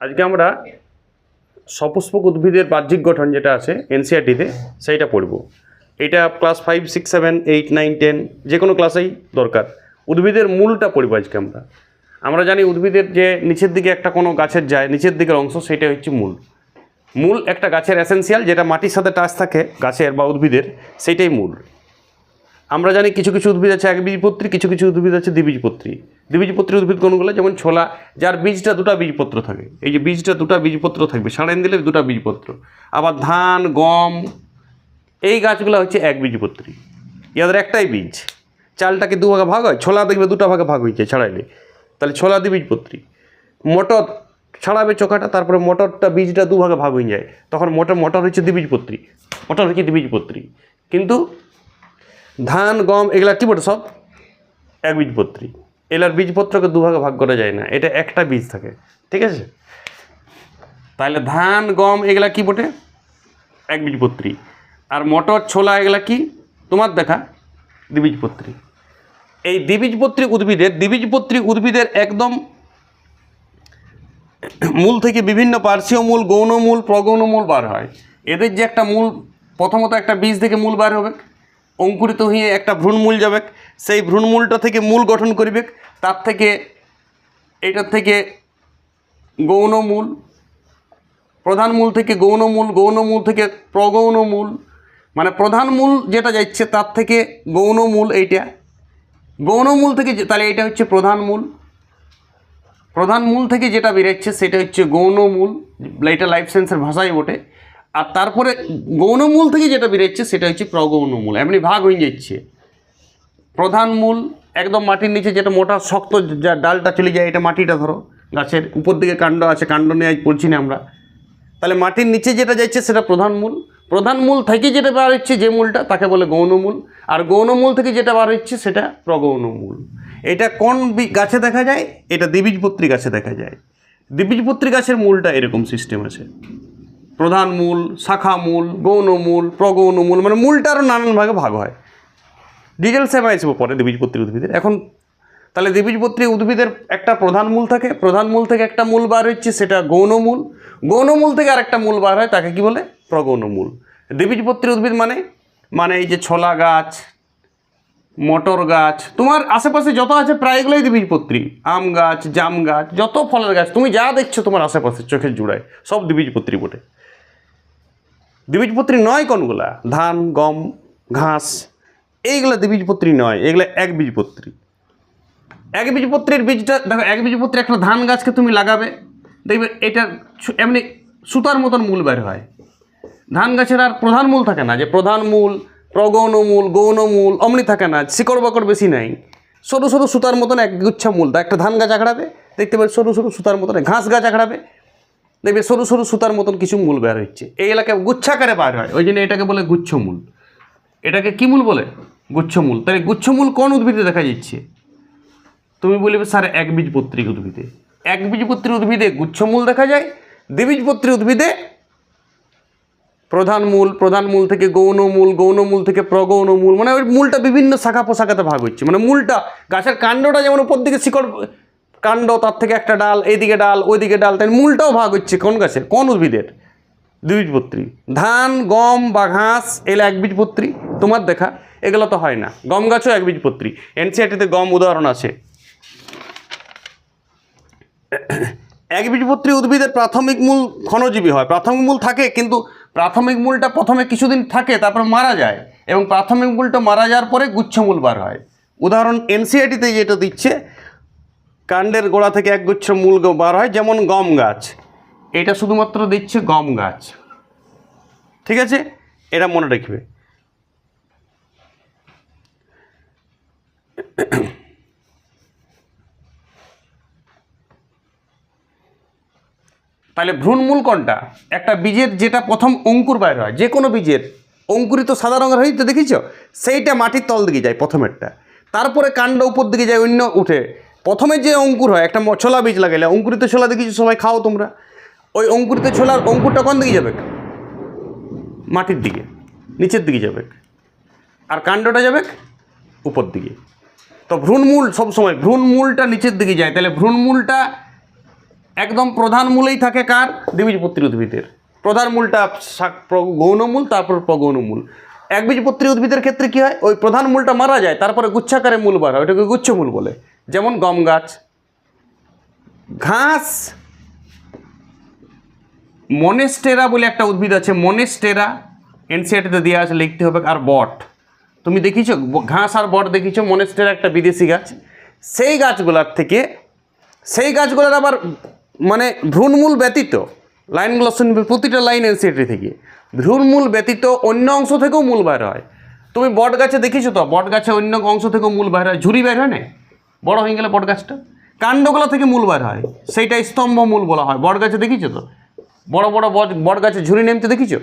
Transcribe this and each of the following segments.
আজকে আমরা সপুষ্পক উদ্ভিদের বাহ্যিক গঠন যেটা আছে এনসিআরটিতে সেইটা পড়ব। এটা class five six seven eight nine ten যে কোনো ক্লাসেই দরকার। উদ্ভিদের মূলটা পড়ব আজকে আমরা। আমরা জানি উদ্ভিদের যে নিচের দিকে একটা কোনো গাছের যায়, নিচের দিকের অংশ সেটা হচ্ছে মূল। মূল একটা গাছের এসেন্সিয়াল যেটা মাটির সাথে টাচ থাকে, গাছের বা উদ্ভিদের, সেইটাই মূল। আমরা জানি কিছু কিছু উদ্ভিদ আছে একবীজপত্রী কিছু কিছু উদ্ভিদ আছে দ্বিবীজপত্রী দ্বিবীজপত্রী উদ্ভিদ কোনগুলো? যেমন ছোলা, যার বীজটা দুটো বীজপত্র থাকে। এই যে বীজটা দুটো বীজপত্র থাকবে সাড়াইন দিলে দুটো বীজপত্র। আবার ধান, গম, এই গাছগুলো হচ্ছে একবীজপত্রী ইয়াদের একটাই বীজ। চালটাকে দু ভাগে ভাগ হয়, ছোলা দেখবে দুটো ভাগে ভাগ হয়েছে ছাড়াইলে। তাহলে ছোলা দ্বিবীজপত্রী মটর, ছাড়াবে চোখাটা, তারপরে মটরটা বীজটা দু ভাগে ভাগ হয়ে যায়। তখন মটর মটর হচ্ছে দ্বিবীজপত্রী মটর হচ্ছে দ্বিবীজপত্রী কিন্তু ধান, গম, এগুলা কী বটে সব? এক বীজপত্রী। এগুলার বীজপত্রকে দুভাগে ভাগ করা যায় না, এটা একটা বীজ থাকে, ঠিক আছে? তাহলে ধান, গম, এগুলা কি বটে? এক বীজপত্রী। আর মটর, ছোলা, এগুলা কি? তোমার দেখা, দ্বিবীজপত্রী। এই দ্বিবীজপত্রী উদ্ভিদের দ্বিবীজপত্রী উদ্ভিদের একদম মূল থেকে বিভিন্ন পার্শ্বীয় মূল গৌণমূল প্রগৌণমূল বার হয়। এদের যে একটা মূল, প্রথমত একটা বীজ থেকে মূল বার হবে। অঙ্কুরিত হয়ে একটা ভ্রূণমূল যাবে। সেই ভ্রূণমূলটা থেকে মূল গঠন করবে। তার থেকে, এটার থেকে গৌণমূল প্রধান মূল থেকে গৌণমূল গৌণমূল থেকে প্রগৌণমূল মানে প্রধান মূল যেটা যাচ্ছে, তার থেকে গৌণমূল এইটা। গৌণমূল থেকে তাহলে এটা হচ্ছে প্রধান মূল। প্রধান মূল থেকে যেটা বেরোচ্ছে, সেটা হচ্ছে গৌণমূল এটা লাইফ সায়েন্সের ভাষাই বটে। আর তারপরে গৌণমূল থেকে যেটা বেরোচ্ছে সেটা হচ্ছে প্রগৌণমূল। এমনি ভাগ হয়ে যাচ্ছে। প্রধান মূল একদম মাটির নিচে যেটা মোটা শক্ত যা ডালটা চলে যায়, এটা মাটিটা ধরো, গাছের উপর দিকে কাণ্ড আছে, কাণ্ড নিয়ে আজ পড়ছি না আমরা। তাহলে মাটির নিচে যেটা যাচ্ছে সেটা প্রধান মূল। প্রধান মূল থেকে যেটা বার হচ্ছে যে মূলটা, তাকে বলে গৌণমূল। আর গৌণমূল থেকে যেটা বার হচ্ছে সেটা প্রগৌণমূল। এটা কোন গাছে দেখা যায়? এটা দ্বিবীজপত্রী গাছে দেখা যায়। দ্বিবীজপত্রী গাছের মূলটা এরকম সিস্টেম আছে। প্রধান মূল, শাখা মূল গৌণমূল প্রগৌণমূল মানে মূলটা আরও নানান ভাগে ভাগ হয়। ডিটেলসে আমি আসব পরে দ্বিবীজপত্রী উদ্ভিদের। এখন তাহলে দ্বিবীজপত্রী উদ্ভিদের একটা প্রধান মূল থাকে, প্রধান মূল থেকে একটা মূল বার হচ্ছে সেটা গৌণমূল গৌণমূল থেকে আরেকটা মূল বার হয়, তাকে কি বলে? প্রগৌণমূল দ্বিবীজপত্রী উদ্ভিদ মানে মানে এই যে ছোলা গাছ, মটর গাছ, তোমার আশেপাশে যত আছে প্রায় এগুলোই দ্বিবীজপত্রী। আম গাছ, জাম গাছ, যত ফলের গাছ, তুমি যা দেখছ তোমার আশেপাশে চোখের জুড়ায়, সব দ্বিবীজপত্রী বটে। দ্বিবীজপত্রী নয় কোনগুলা? ধান, গম, ঘাস, এইগুলো দ্বিবীজপত্রী নয় এগুলো এক বীজপত্রী। এক বীজপত্রীর বীজটা, দেখো, এক বীজপত্রী একটা ধান গাছকে তুমি লাগাবে, দেখবে এটা এমনি সুতার মতন মূল বের হয়। ধান গাছের আর প্রধান মূল থাকে না, যে প্রধান মূল প্রগৌণমূল গৌণমূল অমনি থাকে না, শিকড় বাকড় বেশি নাই। সরু সরু সুতার মতন এক গুচ্ছা মূল, তা একটা ধান গাছ আঁকড়াবে, দেখতে পাবে সরু সরু সুতার মতন, ঘাস গাছ আঁকড়াবে দেখবে সরু সরু সুতার মতন কিছু মূল বের হচ্ছে। এই এলাকায় গুচ্ছাকারে বার হয়, ওই জন্য এটাকে বলে গুচ্ছমূল এটাকে কি মূল বলে? গুচ্ছমূল তাহলে গুচ্ছমূল কোন উদ্ভিদে দেখা যাচ্ছে? তুমি বলবে স্যার একবীজপত্রী উদ্ভিদে। একবীজপত্রী উদ্ভিদে গুচ্ছমূল দেখা যায় দ্বিবীজপত্রী উদ্ভিদে প্রধান মূল প্রধান মূল থেকে গৌণমূল গৌণমূল থেকে প্রগৌণমূল মানে ওই মূলটা বিভিন্ন শাখা পোশাখাতে ভাগ হচ্ছে। মানে মূলটা, গাছের কাণ্ডটা যেমন উপর দিকে শিকড় কাণ্ড, তার থেকে একটা ডাল এইদিকে ডাল, ওইদিকে ডাল তাই মূলটাও ভাগ হচ্ছে কোন গাছের? কোন উদ্ভিদের? দ্বিবীজপত্রী। ধান, গম বা ঘাস, এগুলো একবীজপত্রী? তোমার দেখা, এগুলো তো হয় না। গম গাছও একবীজপত্রী। এনসিআরটিতে গম উদাহরণ আছে। একবীজপত্রী উদ্ভিদের প্রাথমিক মূল ক্ষণজীবী হয়। প্রাথমিক মূল থাকে, কিন্তু প্রাথমিক মূলটা প্রথমে কিছুদিন থাকে, তারপর মারা যায় এবং প্রাথমিক মূলটা মারা যাওয়ার পরে গুচ্ছমূল বার হয়। উদাহরণ এনসিআরটিতে যেটা দিচ্ছে কাণ্ডের গোড়া থেকে এক গুচ্ছ মূল বার হয়, যেমন গম গাছ। এটা শুধুমাত্র দিচ্ছে গম গাছ। ঠিক আছে? এটা মনে রাখবে। তাহলে ভ্রূণমূল কোনটা? একটা বীজের যেটা প্রথম অঙ্কুর বাইর হয়, যে কোনো বীজের, অঙ্কুরিত সাদা রঙের হয় তো দেখিছ? সেইটা মাটির তল দিকে যায় প্রথমেরটা। তারপরে কাণ্ড উপর দিকে যায়, অন্য উঠে প্রথমে যে অঙ্কুর হয়, একটা ছোলা বীজ লাগাইলে, অঙ্কুরিত ছোলা দেখিছো সবাই খাও তোমরা। ওই অঙ্কুরিত ছোলার অঙ্কুরটা কোন দিকে যাবে? মাটির দিকে, নিচের দিকে যাবে। আর কাণ্ডটা যাবে উপর দিকে। তো ভ্রূণমূল সবসময় ভ্রূণমূলটা নিচের দিকে যায়। তাহলে ভ্রূণমূলটা একদম প্রধান মূলেই থাকে কার? দ্বিবীজপত্রী উদ্ভিদের। প্রধান মূলটা গৌণমূল তারপর প্রগৌণমূল একবীজপত্রী উদ্ভিদের ক্ষেত্রে কি হয়? ওই প্রধান মূলটা মারা যায়, তারপরে গুচ্ছাকারে মূল বার হয়, ওটাকে গুচ্ছমূল বলে। যেমন গম গাছ, ঘাস, মনেস্টেরা বলে একটা উদ্ভিদ আছে, মনেস্টেরা এনসিআরটিতে দেওয়া আছে, লিখতে হবে, আর বট। তুমি দেখিছো, ঘাস আর বট দেখিছো, মনেস্টেরা একটা বিদেশি গাছ। সেই গাছগুলার থেকে, সেই গাছগুলোর আবার মানে ভ্রূণমূল ব্যতীত, লাইনগুলো শুনবে, প্রতিটা লাইন এনসিআরটি থেকে, ভ্রূণমূল ব্যতীত অন্য অংশ থেকেও মূল বাইর হয়। তুমি বট গাছে দেখিছো তো? বট গাছে অন্য অংশ থেকেও মূল বাইর হয়। ঝুরি বের হয় না? বড় হয়ে গেলে বটগাছটা। কাণ্ডগুলো থেকে মূল বাইর হয়। সেইটা স্তম্ভ মূল বলা হয়। বটগাছে দেখিছো তো? বড় বড় বট বট গাছে ঝুরি নেমতে দেখিছো?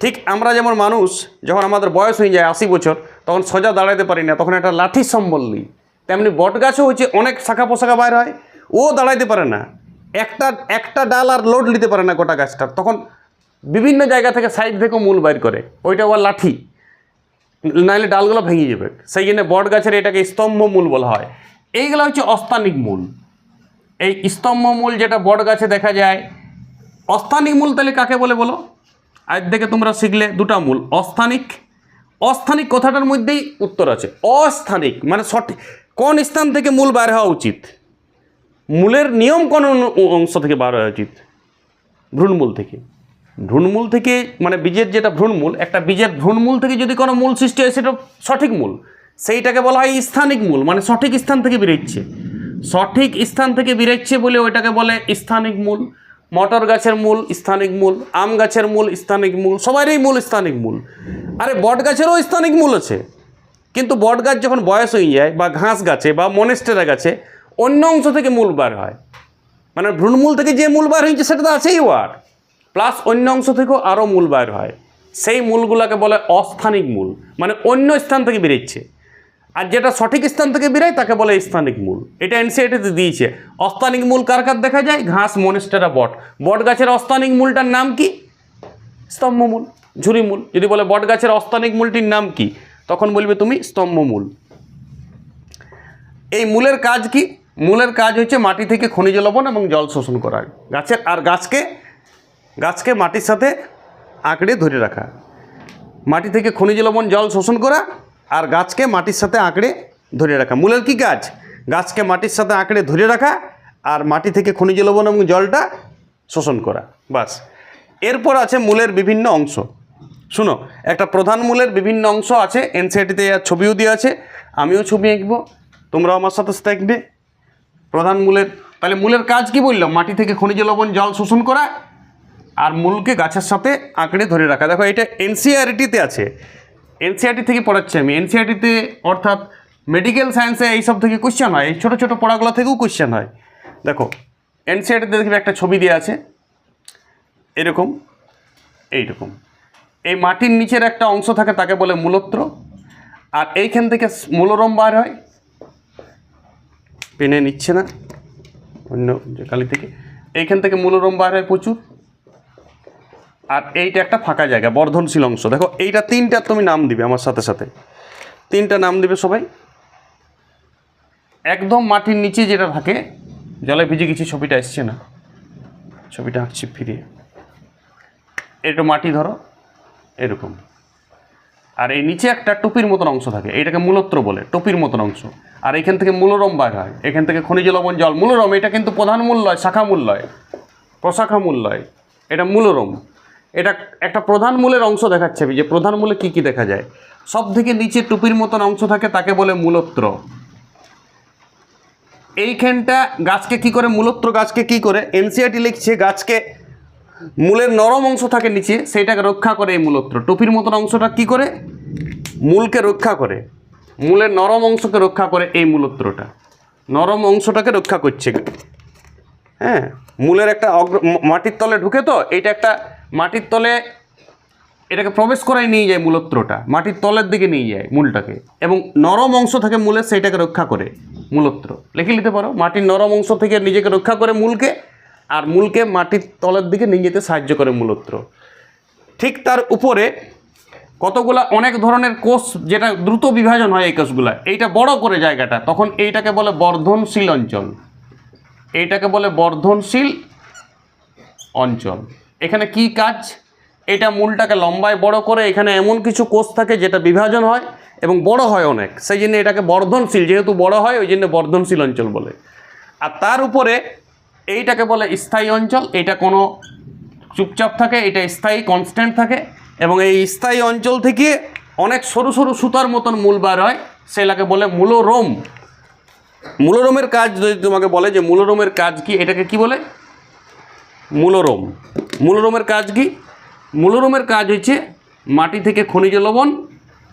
ঠিক আমরা যেমন মানুষ, যখন আমাদের বয়স হয়ে যায় আশি বছর, তখন সোজা দাঁড়াতে পারি না, তখন একটা লাঠি সম্বল নিই। তেমনি বটগাছও হচ্ছে অনেক শাখা পোশাখা বাইর হয়, ও দাঁড়াইতে পারে না। একটা একটা ডাল আর লোড নিতে পারে না গোটা গাছটার। তখন বিভিন্ন জায়গা থেকে সাইড থেকেও মূল বাইর করে। ওইটা ওর লাঠি। নাহলে ডালগুলো ভেঙে যাবে। সেই জন্য বট গাছের এটাকে স্তম্ভ মূল বলা হয়। এইগুলো হচ্ছে অস্থানিক মূল। এই স্তম্ভ মূল যেটা বট গাছে দেখা যায়, অস্থানিক মূল তাহলে কাকে বলে বলো? আজ থেকে তোমরা শিখলে দুটা মূল, অস্থানিক। অস্থানিক কথাটার মধ্যেই উত্তর আছে। অস্থানিক মানে সঠিক। কোন স্থান থেকে মূল বার হওয়া উচিত? মূলের নিয়ম কোন অংশ থেকে বার হওয়া উচিত? ভ্রূণমূল থেকে। ভ্রূণমূল থেকে মানে বীজের যেটা ভ্রূণমূল, একটা বীজের ভ্রূণমূল থেকে যদি কোনো মূল সৃষ্টি হয়, সেটা সঠিক মূল। সেইটাকে বলা হয় স্থানিক মূল মানে সঠিক স্থান থেকে বেরোচ্ছে। সঠিক স্থান থেকে বেরোচ্ছে বলে ওইটাকে বলে স্থানিক মূল। মটর গাছের মূল, স্থানিক মূল। আম গাছের মূল, স্থানিক মূল। সবারই মূল স্থানিক মূল। আরে বট গাছেরও স্থানিক মূল আছে। কিন্তু বট গাছ যখন বয়স হয়ে যায়, বা ঘাস গাছে, বা মনেস্টেরা গাছে, অন্য অংশ থেকে মূল বার হয়। মানে ভ্রূণমূল থেকে যে মূল বার হয়েছে, সেটা তো আছেই ওয়ার। প্লাস অন্য অংশ থেকেও আরও মূল বার হয়। সেই মূলগুলোকে বলে অস্থানিক মূল মানে অন্য স্থান থেকে বেরোচ্ছে। আর যেটা সঠিক স্থান থেকে বেরোয়, তাকে বলে স্থানিক মূল। এটা এনসিআইটিতে দিয়েছে। অস্থানিক মূল কার কার দেখা যায়? ঘাস মনেস্টেরা বট। বট গাছের অস্থানিক মূলটার নাম কি? স্তম্ভমূল ঝুরিমূল যদি বলে বট গাছের অস্থানিক মূলটির নাম কি, তখন বলবে তুমি স্তম্ভমূল এই মূলের কাজ কি? মূলের কাজ হচ্ছে মাটি থেকে খনিজ লবণ এবং জল শোষণ করা। গাছের আর গাছকে গাছকে মাটির সাথে আঁকড়ে ধরে রাখা। মাটি থেকে খনিজ লবণ, জল শোষণ করা আর গাছকে মাটির সাথে আঁকড়ে ধরে রাখা। মূলের কি কাজ? গাছকে মাটির সাথে আঁকড়ে ধরে রাখা আর মাটি থেকে খনিজ লবণ এবং জলটা শোষণ করা। বাস। এরপর আছে মূলের বিভিন্ন অংশ। শুনো, একটা প্রধান মূলের বিভিন্ন অংশ আছে এনসিআরটিতে আর ছবিও দেওয়া আছে, আমিও ছবি আঁকবো, তোমরাও আমার সাথে সাথে আঁকবে প্রধান মূলের তাহলে মূলের কাজ কি বললাম? মাটি থেকে খনিজ লবণ, জল শোষণ করা আর মূলকে গাছের সাথে আঁকড়ে ধরে রাখা। দেখো, এটা এনসিআরটিতে আছে। এনসিআরটি থেকে পড়াচ্ছি আমি। এনসিআরটিতে অর্থাৎ মেডিকেল সায়েন্সে এইসব থেকে কোশ্চেন হয়। এই ছোটো ছোটো পড়াগুলো থেকেও কোশ্চেন হয়। দেখো এনসিআরটিতে দেখবে একটা ছবি দেওয়া আছে। এরকম, এইরকম। এই মাটির নিচের একটা অংশ থাকে, তাকে বলে মূলত্র। আর এইখান থেকে মূলরম বার হয়। পেনে নিচ্ছে না। অন্য কালি থেকে। এইখান থেকে মূলরম বার হয় প্রচুর। আর এইটা একটা ফাঁকা জায়গা বর্ধনশীল অংশ দেখো, এইটা তিনটা তুমি নাম দিবে আমার সাথে সাথে। তিনটা নাম দিবে সবাই। একদম মাটির নিচে যেটা থাকে, জলে ভিজে গেছি, ছবিটা এসছে না। ছবিটা আঁকছি ফিরিয়ে। এটা মাটি ধরো, এরকম। আর এই নিচে একটা টুপির মতন অংশ থাকে এইটাকে মূলত্র বলে, টুপির মতন অংশ। আর এখান থেকে মূলরম বার হয়, এখান থেকে খনিজ লবণ, জল, মূলরম, এটা কিন্তু প্রধান মূল নয় শাখা মূল নয় প্রশাখা মূল নয় এটা মূলরম। এটা একটা প্রধান মূলের অংশ দেখাচ্ছে আমি যে প্রধান মূলে কী কী দেখা যায়? সব থেকে নিচে টুপির মতন অংশ থাকে, তাকে বলে মূলত্র। এইখানটা গাছকে কি করে, মূলত্র গাছকে কি করে এনসিআরটি লিখছে গাছকে মূলের নরম অংশ থাকে নিচে, সেইটাকে রক্ষা করে এই মূলত্র। টুপির মতন অংশটা কি করে? মূলকে রক্ষা করে। মূলের নরম অংশকে রক্ষা করে এই মূলত্রটা। নরম অংশটাকে রক্ষা করছে। হ্যাঁ মূলের একটা অগ্র মাটির তলে ঢুকে তো এটা একটা মাটির তলে এটাকে প্রবেশ করাই নিয়ে যায় মূলত্রটা, মাটির তলের দিকে নিয়ে যায় মূলটাকে এবং নরম অংশ থেকে মূলের সেইটাকে রক্ষা করে মূলত্র। লিখে নিতে পারো? মাটির নরম অংশ থেকে নিজেকে রক্ষা করে মূলকে আর মূলকে মাটির তলের দিকে নিয়ে যেতে সাহায্য করে মূলত্র। ঠিক তার উপরে কতগুলা অনেক ধরনের কোষ যেটা দ্রুত বিভাজন হয় এই কোষগুলা, এইটা বড় করে জায়গাটা, তখন এইটাকে বলে বর্ধনশীল অঞ্চল। এইটাকে বলে বর্ধনশীল অঞ্চল। এখানে কি কাজ? এটা মূলটাকে লম্বায় বড় করে এখানে এমন কিছু কোষ থাকে যেটা বিভাজন হয় এবং বড় হয় অনেক। সেই জন্য এটাকে বর্ধনশীল, যেহেতু বড় হয়, ওই জন্য বর্ধনশীল অঞ্চল বলে। আর তার উপরে এইটাকে বলে স্থায়ী অঞ্চল। এটা কোনো চুপচাপ থাকে, এটা স্থায়ী কনস্ট্যান্ট থাকে এবং এই স্থায়ী অঞ্চল থেকে অনেক সরু সরু সুতার মতন মূল বার হয় সেটাকে বলে মূলরোম। মূলরোমের কাজ যদি তোমাকে বলে যে মূলরোমের কাজ কি, এটাকে কি বলে? মূলরোম। মূলরোমের কাজ কি? মূলরোমের কাজ হচ্ছে মাটি থেকে খনিজ লবণ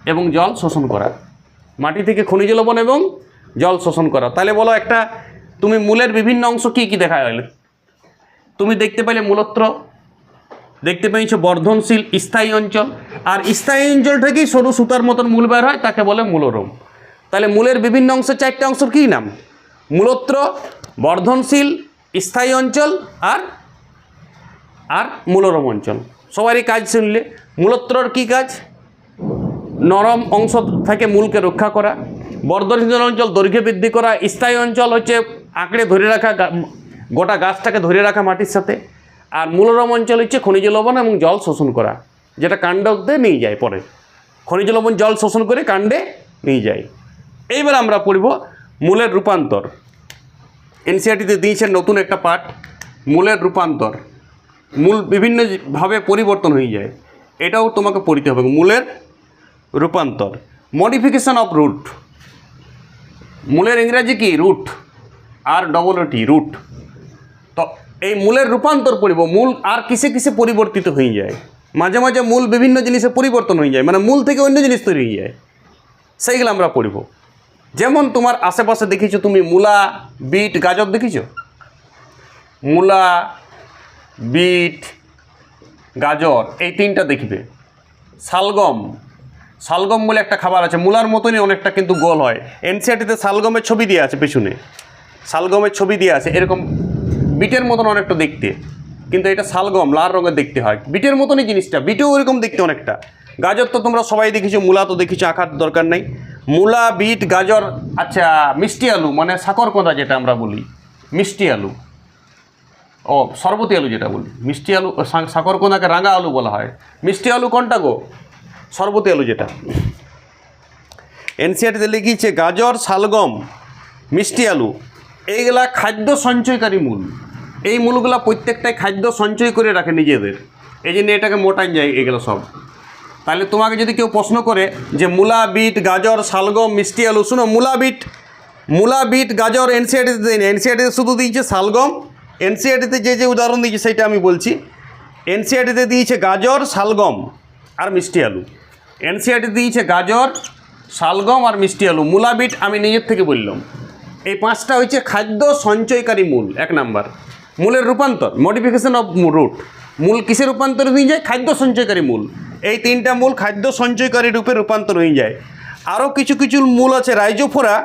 এবং জল শোষণ করা। মাটি থেকে খনিজ লবণ এবং জল শোষণ করা। তাহলে বলো একটা, তুমি মূলের বিভিন্ন অংশ কি কি দেখা গেলে? তুমি দেখতে পেলে মূলত্র দেখতে পেয়েছ বর্ধনশীল, স্থায়ী অঞ্চল। আর স্থায়ী অঞ্চল থেকেই সরু সুতার মতন মূল বের হয়, তাকে বলে মূলরোম। তাহলে মূলের বিভিন্ন অংশ চারটে অংশের কী নাম? মূলত্র বর্ধনশীল, স্থায়ী অঞ্চল আর আর মূলরম অঞ্চল। সবারই কাজ শুনলে মূলত্রর কী কাজ? নরম অংশ থেকে মূলকে রক্ষা করা, বর্ধনশীল অঞ্চল দৈর্ঘ্য বৃদ্ধি করা, স্থায়ী অঞ্চল হচ্ছে আঁকড়ে ধরে রাখা গোটা গাছটাকে ধরে রাখা মাটির সাথে, আর মূলরম অঞ্চল হচ্ছে খনিজ লবণ এবং জল শোষণ করা, যেটা কাণ্ডতে নিয়ে যায় পরে। খনিজ লবণ, জল শোষণ করে কাণ্ডে নিয়ে যায়। এইবার আমরা পড়ব মূলের রূপান্তর। এনসিআরটিতে দিয়েছেন নতুন একটা পাঠ, মূলের রূপান্তর। মূল বিভিন্নভাবে পরিবর্তন হয়ে যায়। এটাও তোমাকে পড়তে হবে। মূলের রূপান্তর। মডিফিকেশন অফ রুট মূলের ইংরাজি কি? রুট আর ডবল টি রুট তো এই মূলের রূপান্তর পড়িব। মূল আর কিসে কিসে পরিবর্তিত হয়ে যায়? মাঝে মাঝে মূল বিভিন্ন জিনিসে পরিবর্তন হয়ে যায়। মানে মূল থেকে অন্য জিনিস তৈরি হয়ে যায়। সেইগুলো আমরা পড়িব। যেমন তোমার আশেপাশে দেখিছো তুমি মূলা, বিট, গাজর দেখিছো? মূলা বিট, গাজর, এই তিনটা দেখবে। শালগম শালগম বলে একটা খাবার আছে, মূলার মতনই অনেকটা কিন্তু গোল হয়। এনসিআরটিতে শালগমের ছবি দিয়ে আছে পেছনে। শালগমের ছবি দিয়ে আছে, এরকম বিটের মতন অনেকটা দেখতে। কিন্তু এটা শালগম, লাল রঙের দেখতে হয়। বিটের মতনই জিনিসটা, বিটেও ওরকম দেখতে অনেকটা। গাজর তো তোমরা সবাই দেখেছ, মূলা তো দেখেছ, আঁকার দরকার নেই। মূলা, বিট, গাজর আচ্ছা মিষ্টি আলু মানে সাকরকঁদা যেটা আমরা বলি, মিষ্টি আলু। ও সরবতি আলু যেটা বলি, মিষ্টি আলু সা- সাকরকঁদাকে রাঙা আলু বলা হয়। মিষ্টি আলু কোনটা গো? সরবতি আলু যেটা। এনসিআরটিতে লিখিয়েছে, গাজর, শালগম, মিষ্টি আলু, এইগুলা খাদ্য সঞ্চয়কারী মূল। এই মূলগুলা প্রত্যেকটাই খাদ্য সঞ্চয় করে রাখে নিজেদের। এই জন্য এটাকে মোটাই যায় এগুলো সব। তাহলে তোমাকে যদি কেউ প্রশ্ন করে যে মূলা, বিট, গাজর, শালগম, মিষ্টি আলু, শুনো, মূলা, বিট মূলা, বিট, গাজর এনসিআরটিতে দেয়নি। এনসিআরটিতে শুধু দিয়েছে শালগম এনসিআরটিতে যে যে উদাহরণ দিয়েছে সেটা আমি বলছি। এনসিআরটিতে দিয়েছে গাজর, শালগম আর মিষ্টি আলু। এনসিআরটি দিয়েছে গাজর, শালগম আর মিষ্টি আলু। মূলা বিট আমি নিজের থেকে বললাম। এই পাঁচটা হচ্ছে খাদ্য সঞ্চয়কারী মূল, এক নাম্বার। মূলের রূপান্তর মডিফিকেশন অফ রুট মূল কিসে রূপান্তর হয়ে যায়? খাদ্য সঞ্চয়কারী মূল। এই তিনটা মূল খাদ্য সঞ্চয়কারী রূপে রূপান্তর হয়ে যায়। আরও কিছু কিছু মূল আছে, রাইজোফোরা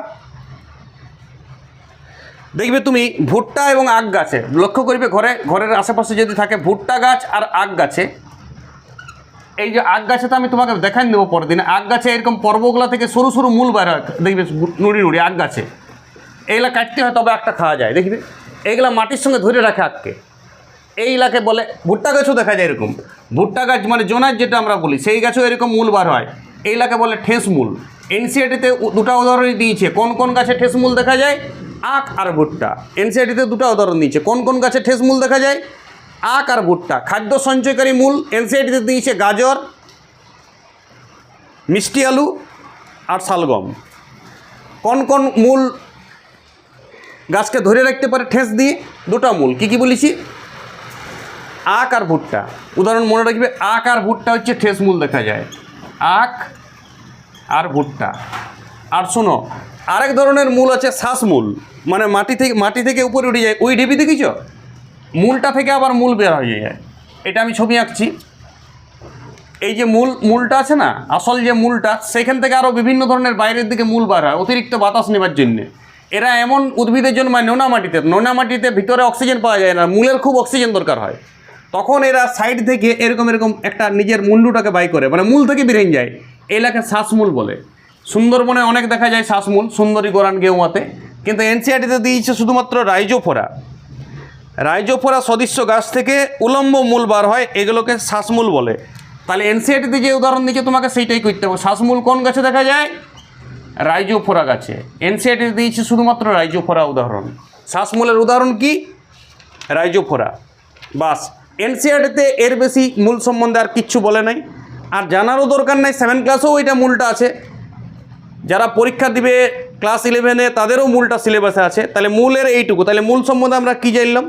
দেখবে তুমি ভুট্টা এবং আখ গাছে। লক্ষ্য করবে ঘরে, ঘরের আশেপাশে যদি থাকে ভুট্টা গাছ আর আগ গাছে। এই যে আখ গাছে তো আমি তোমাকে দেখাই দেবো পরের দিন। আগ গাছে এরকম পর্বগুলা থেকে সরু সরু মূল বার হয়। দেখবে নুড়ি নুড়ি আগ গাছে। এইগুলা কাটতে হয় তবে আখটা খাওয়া যায়, দেখবে? এইগুলা মাটির সঙ্গে ধরে রাখে আখকে। এই এলাকে বলে ভুট্টা গাছও দেখা যায় এরকম। ভুট্টা গাছ মানে জোনার যেটা আমরা বলি, সেই গাছেও এরকম মূল বার হয়। এই এলাকে বলে ঠেস মূল। এনসিআরটিতে দুটা উদাহরণ দিয়েছে। কোন কোন গাছে ঠেস মূল দেখা যায়? আখ আর ভুট্টা। এনসিআরটিতে দুটো উদাহরণ দিয়েছে। কোন কোন গাছে ঠেস মূল দেখা যায়? আখ আর ভুট্টা। খাদ্য সঞ্চয়কারী মূল এনসিআরটিতে দিয়েছে গাজর, মিষ্টি আলু আর শালগম। কোন কোন মূল গাছকে ধরে রাখতে পারে ঠেস দিয়ে? দুটো মূল। কি কি বলেছি? আখ আর ভুট্টা। উদাহরণ মনে রাখবে, আখ আর ভুট্টা হচ্ছে ঠেস মূল দেখা যায়। আখ আর ভুট্টা। আর শোনো আরেক ধরনের মূল আছে শ্বাসমূল মানে মাটি থেকে মাটি থেকে উপরে উঠে যায়। ওই ঢিপি দেখিছ? মূলটা থেকে আবার মূল বের হয়ে যায়। এটা আমি ছবি আঁকছি। এই যে মূল, মূলটা আছে না, আসল যে মূলটা, সেখান থেকে আরও বিভিন্ন ধরনের বাইরের দিকে মূল বার হয়, অতিরিক্ত বাতাস নেবার জন্যে। এরা এমন উদ্ভিদের জন্মায় নোনা মাটিতে নোনা মাটিতে ভিতরে অক্সিজেন পাওয়া যায় না, মূলের খুব অক্সিজেন দরকার হয়। তখন এরা সাইড থেকে এরকম এরকম একটা নিজের মুন্ডুটাকে বাই করে মানে মূল থেকে বেরিয়ে যায়। এলাকায় শ্বাসমূল বলে। সুন্দরবনে অনেক দেখা যায় শ্বাসমূল সুন্দরী গোরান গেউমাতে। কিন্তু এনসিআরটিতে দিয়েছে শুধুমাত্র রাইজোফোরা। রাইজোফোরা সদৃশ্য গাছ থেকে উলম্ব মূল বার হয়, এগুলোকে শ্বাসমূল বলে। তাহলে এনসিআরটিতে যে উদাহরণ দিচ্ছে তোমাকে সেইটাই করতে হবে। শ্বাসমূল কোন গাছে দেখা যায়? রাইজোফোরা গাছে। এনসিআরটিতে দিয়েছে শুধুমাত্র রাইজোফোরা উদাহরণ। শ্বাসমূলের উদাহরণ কি? রাইজোফোরা। বাস এনসিআরটিতে এর বেশি মূল সম্বন্ধে আর কিচ্ছু বলে নাই। আর জানারও দরকার নাই, সেভেন ক্লাসেও এটা মূলটা আছে। যারা পরীক্ষা দিবে ক্লাস ইলেভেনে তাদেরও মূলটা সিলেবাসে আছে। তাহলে মূলের এইটুকু। তাহলে মূল সম্বন্ধে আমরা কী জানলাম?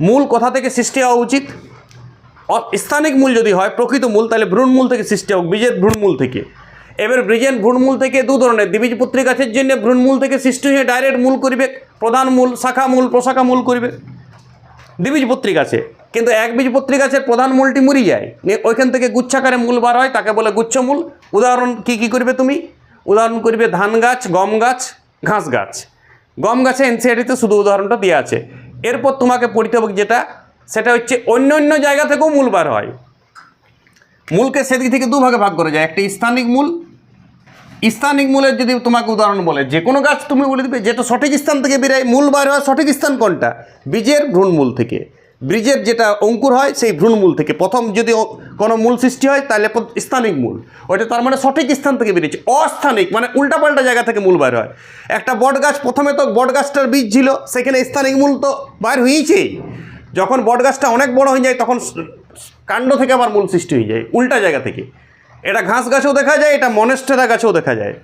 মূল কোথা থেকে সৃষ্টি হওয়া উচিত? স্থানিক মূল যদি হয়, প্রকৃত মূল, তাহলে ভ্রূণমূল থেকে সৃষ্টি হোক, বীজের ভ্রূণমূল থেকে। এবার বীজের ভ্রূণমূল থেকে দু ধরনের। দ্বিবীজ দ্বিবীজপত্রী গাছের জন্য ভ্রূণমূল থেকে সৃষ্টি হয়ে ডাইরেক্ট মূল করবে, প্রধান মূল, শাখা মূল, প্রশাখা মূল করবে। দ্বিবীজপত্রী গাছে। কিন্তু এক বীজপত্রী গাছের প্রধান মূলটি মরি যায়। ওইখান থেকে গুচ্ছাকারে মূল বার হয়, তাকে বলে গুচ্ছমূল উদাহরণ কি কি করবে তুমি? উদাহরণ করবে ধান গাছ, গম গাছ, ঘাস গাছ। গম গাছে এনসিআরটিতে শুধু উদাহরণটা দেওয়া আছে। এরপর তোমাকে পড়তে হবে যেটা, সেটা হচ্ছে অন্য অন্য জায়গা থেকেও মূল বার হয়। মূলকে সেদিক থেকে দুভাগে ভাগ করা যায়। একটা স্থানিক মূল, স্থানিক মূলের যদি তোমাকে উদাহরণ বলে, যে কোনো গাছ তুমি বলে দিবে যেটা সঠিক স্থান থেকে বেরোয় মূল বার হয় সঠিক স্থান কোনটা? বীজের ভ্রূণমূল থেকে। বীজের যেটা অঙ্কুর হয়, সেই ভ্রূণমূল থেকে। প্রথম যদি কোনো মূল সৃষ্টি হয়, তাহলে স্থানিক মূল। ওইটা তার মানে সঠিক স্থান থেকে বেরিয়েছে। অস্থানিক মানে উল্টাপাল্টা জায়গা থেকে মূল বাইর হয়। একটা বট গাছ প্রথমে তো বট গাছটার বীজ ছিল, সেখানে স্থানিক মূল তো বাইর হয়েছেই যখন বট গাছটা অনেক বড় হয়ে যায়, তখন কাণ্ড থেকে আবার মূল সৃষ্টি হয়ে যায়, উল্টা জায়গা থেকে। এটা ঘাস গাছেও দেখা যায়, এটা মনেস্টেরা গাছেও দেখা যায়।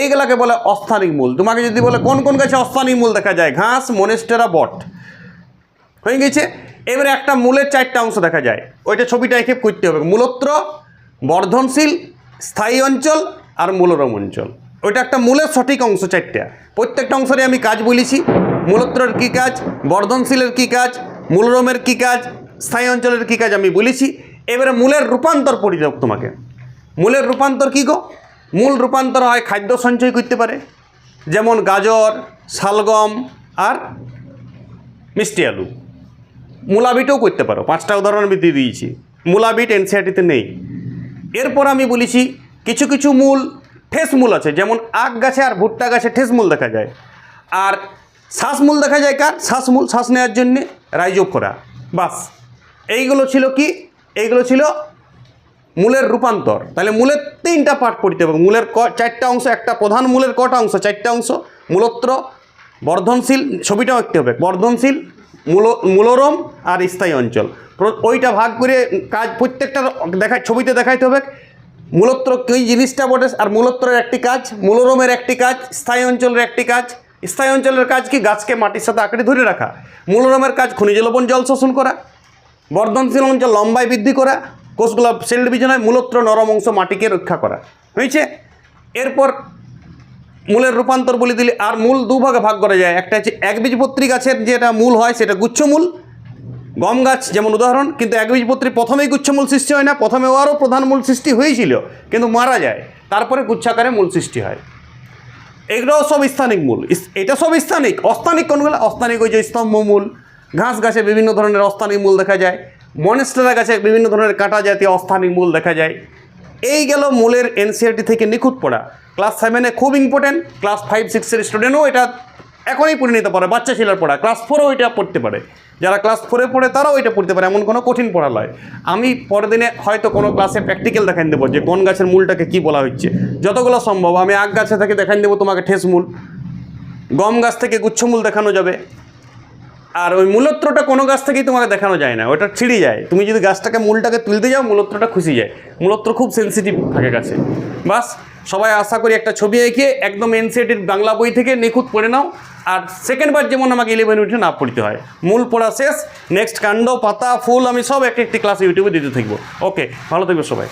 এইগুলাকে বলে অস্থানিক মূল। তোমাকে যদি বলে কোন কোন গাছে অস্থানিক মূল দেখা যায়, ঘাস, মনেস্টেরা, বট। হয়ে গেছে। এবারে একটা মূলের চারটা অংশ দেখা যায়। ওইটা ছবিটা এঁকে করতে হবে। মূলত্র বর্ধনশীল, স্থায়ী অঞ্চল আর মূলরম অঞ্চল। ওইটা একটা মূলের সঠিক অংশ চারটা। প্রত্যেকটা অংশরে আমি কাজ বলেছি। মূলত্রের কী কাজ? বর্ধনশীলের কী কাজ? মূলরমের কী কাজ? স্থায়ী অঞ্চলের কী কাজ আমি বলেছি। এবারে মূলের রূপান্তর পড়ি তোমাকে। মূলের রূপান্তর কী গো? মূল রূপান্তর হয় খাদ্য সঞ্চয় করতে পারে। যেমন গাজর, শালগম আর মিষ্টি আলু। মূলা বিটও করতে পারো, পাঁচটা উদাহরণ আমি দিয়ে দিয়েছি। মূলা বিট এনসিআরটিতে নেই। এরপর আমি বলেছি, কিছু কিছু মূল ঠেস মূল আছে, যেমন আখ গাছে আর ভুট্টা গাছে ঠেস মূল দেখা যায়। আর শ্বাসমূল দেখা যায় কার? শ্বাসমূল শ্বাস নেওয়ার জন্যে রাইজোফোরা বাস, এইগুলো ছিল কি? এইগুলো ছিল মূলের রূপান্তর। তাহলে মূলের তিনটা পার্ট পড়তে হবে মূলের ক, চারটা অংশ, একটা প্রধান মূলের কটা অংশ, চারটা অংশ মূলত্র বর্ধনশীল, ছবিটাও আঁকতে হবে, বর্ধনশীল মূল, মূলরম আর স্থায়ী অঞ্চল। ওইটা ভাগ করে কাজ, প্রত্যেকটা দেখা ছবিতে দেখাইতে হবে। মূলত্র কী জিনিসটা বটে? আর মূলত্রের একটি কাজ, মূলরমের একটি কাজ, স্থায়ী অঞ্চলের একটি কাজ। স্থায়ী অঞ্চলের কাজ কি? গাছকে মাটির সাথে আঁকড়ে ধরে রাখা। মূলরমের কাজ খনিজ লবণ জল শোষণ করা। বর্ধনশীল অঞ্চল লম্বায় বৃদ্ধি করা। কোষগুলো সেল ডিভিশন হয়। মূলত্র নরম অংশ মাটিকে রক্ষা করা। হয়েছে? এরপর মূলের রূপান্তর বলে দিলে আর মূল দুভাগে ভাগ করা যায়। একটা হচ্ছে একবীজপত্রী গাছের যেটা মূল হয় সেটা গুচ্ছমূল গম গাছ যেমন উদাহরণ, কিন্তু একবীজপত্রী প্রথমেই গুচ্ছমূল সৃষ্টি হয় না প্রথমে ওরও প্রধান মূল সৃষ্টি হয়েছিল, কিন্তু মারা যায়। তারপরে গুচ্ছাকারে মূল সৃষ্টি হয়। এগুলোও সব স্থানিক মূল। এটা সব স্থানিক। অস্থানিক কোনগুলো? অস্থানিক ওই যে স্তম্ভ মূল, ঘাস গাছে বিভিন্ন ধরনের অস্থানিক মূল দেখা যায়। মনেস্টেরা গাছে বিভিন্ন ধরনের কাটা জাতীয় অস্থানিক মূল দেখা যায়। এই গেল মূলের এনসিআরটি থেকে নিখুঁত পড়া। ক্লাস সেভেনে খুব ইম্পর্টেন্ট ক্লাস ফাইভ সিক্সের স্টুডেন্টও এটা এখনই পড়ে নিতে পারে, বাচ্চা ছেলের পড়া। ক্লাস ফোরেও এটা পড়তে পারে। যারা ক্লাস ফোরে পড়ে, তারাও এটা পড়তে পারে, এমন কোনো কঠিন পড়া নয়। আমি পরের দিনে হয়তো কোনো ক্লাসে প্র্যাকটিক্যাল দেখান দেবো যে কোন গাছের মূলটাকে কী বলা হচ্ছে। যতগুলো সম্ভব, আমি আগ গাছে থেকে দেখান দেবো তোমাকে ঠেস মূল। গম গাছ থেকে গুচ্ছমূল দেখানো যাবে। আর ওই মূলত্রটা কোনো গাছ থেকেই তোমাকে দেখানো যায় না, ওটা ছিঁড়ে যায়। তুমি যদি গাছটাকে মূলটাকে তুলতে যাও, মূলত্রটা খুশি যায়। মূলত্র খুব সেন্সিটিভ থাকে গাছে। বাস সবাই আশা করি একটা ছবি এঁকে একদম এনসিআরটির বাংলা বই থেকে নিখুঁত পড়ে নাও। আর সেকেন্ডবার যেমন আমাকে ইলেভেন উঠে না পড়তে হয়। মূল পড়া শেষ নেক্সট কাণ্ড, পাতা, ফুল আমি সব এক একটি ক্লাস ইউটিউবে দিতে থাকব। ওকে ভালো থাকবে সবাই।